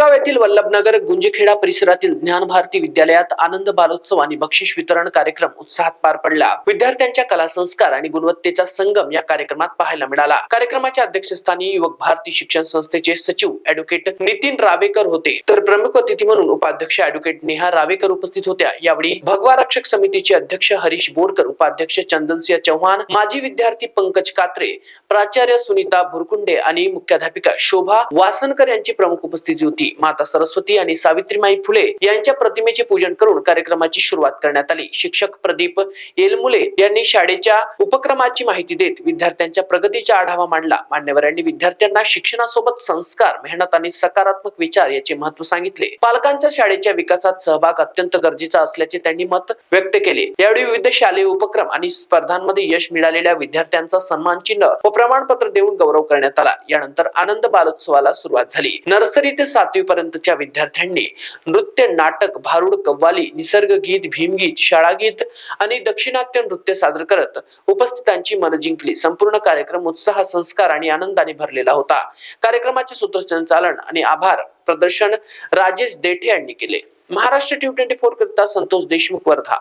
पुलगाव येथील वल्लभनगर गुंजखेडा परिसरातील ज्ञान भारती विद्यालयात आनंद बालोत्सव आणि बक्षीस वितरण कार्यक्रम उत्साहात पार पडला. विद्यार्थ्यांच्या कला संस्कार आणि गुणवत्तेचा संगम या कार्यक्रमात पाहायला मिळाला. कार्यक्रमाच्या अध्यक्षस्थानी युवक भारती शिक्षण संस्थेचे सचिव ऍडव्होकेट नितीन रावेकर होते. तर प्रमुख अतिथी म्हणून उपाध्यक्ष ऍडव्होकेट नेहा रावेकर उपस्थित होत्या. यावेळी भगवा रक्षक समितीचे अध्यक्ष हरीश बोरकर उपाध्यक्ष चंदनसिंह चव्हाण माजी विद्यार्थी पंकज कात्रे प्राचार्य सुनीता भुरकुंडे आणि मुख्याध्यापिका शोभा वासनकर यांची प्रमुख उपस्थिती होती. माता सरस्वती आणि सावित्रीमाई फुले यांच्या प्रतिमेचे पूजन करून कार्यक्रमाची सुरुवात करण्यात आली. शिक्षक प्रदीप येलमुले यांनी शाळेच्या उपक्रमाची माहिती देत विद्यार्थ्यांच्या प्रगतीचा आढावा मांडला. मान्यवरांनी विद्यार्थ्यांना शिक्षणासोबत संस्कार मेहनत आणि सकारात्मक विचार याचे महत्त्व सांगितले. पालकांचा शाळेच्या विकासात सहभाग अत्यंत गरजेचा असल्याचे त्यांनी मत व्यक्त केले. यावेळी विविध शालेय उपक्रम आणि स्पर्धांमध्ये यश मिळालेल्या विद्यार्थ्यांचा सन्मान चिन्ह व प्रमाणपत्र देऊन गौरव करण्यात आला. यानंतर आनंद बालोत्सवाला सुरुवात झाली. नर्सरी ते सातवी पर्यंतच्या विद्यार्थ्यांनी नृत्य नाटक भारुड कव्वाली निसर्ग गीत भीमगीत शाळागीत आणि दक्षिणात्य नृत्य सादर करत उपस्थितांची मन जिंकली. संपूर्ण कार्यक्रम उत्साह संस्कार आणि आनंदाने भरलेला होता. कार्यक्रमाचे सूत्रसंचालन आणि आभार प्रदर्शन राजेश देठे यांनी केले. महाराष्ट्र टी ट्वेंटी फोर करिता संतोष देशमुख वर्धा.